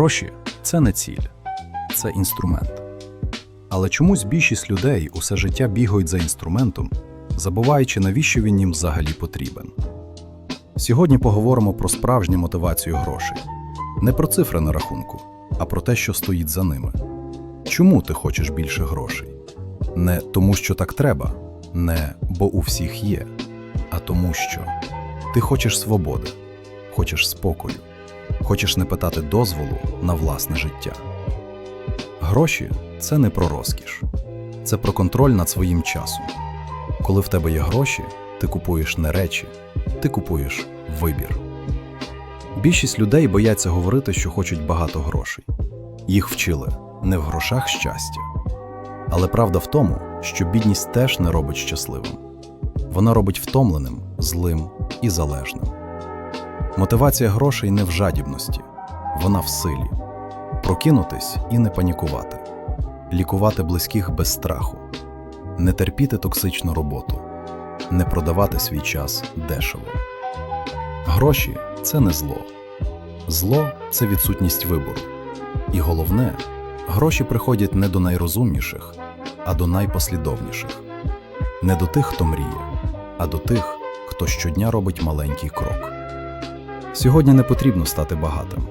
Гроші це не ціль, це інструмент. Але чомусь більшість людей усе життя бігають за інструментом, забуваючи, навіщо він їм взагалі потрібен. Сьогодні поговоримо про справжню мотивацію грошей. Не про цифри на рахунку, а про те, що стоїть за ними. Чому ти хочеш більше грошей? Не тому, що так треба, не бо у всіх є, а тому, що ти хочеш свободи, хочеш спокою, хочеш не питати дозволу на власне життя. Гроші це не про розкіш, це про контроль над своїм часом. Коли в тебе є гроші, ти купуєш не речі, ти купуєш вибір. Більшість людей бояться говорити, що хочуть багато грошей. Їх вчили не в грошах щастя. Але правда в тому, що бідність теж не робить щасливим. Вона робить втомленим, злим і залежним. Мотивація грошей не в жадібності, вона в силі прокинутись і не панікувати, лікувати близьких без страху, не терпіти токсичну роботу, не продавати свій час дешево. Гроші це не зло. Зло це відсутність вибору. І головне, гроші приходять не до найрозумніших, а до найпослідовніших. Не до тих, хто мріє, а до тих, хто щодня робить маленький крок. Сьогодні не потрібно стати багатим.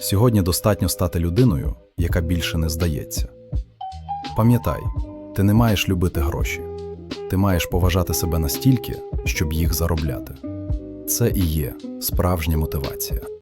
Сьогодні достатньо стати людиною, яка більше не здається. Пам'ятай, ти не маєш любити гроші, ти маєш поважати себе настільки, щоб їх заробляти. Це і є справжня мотивація.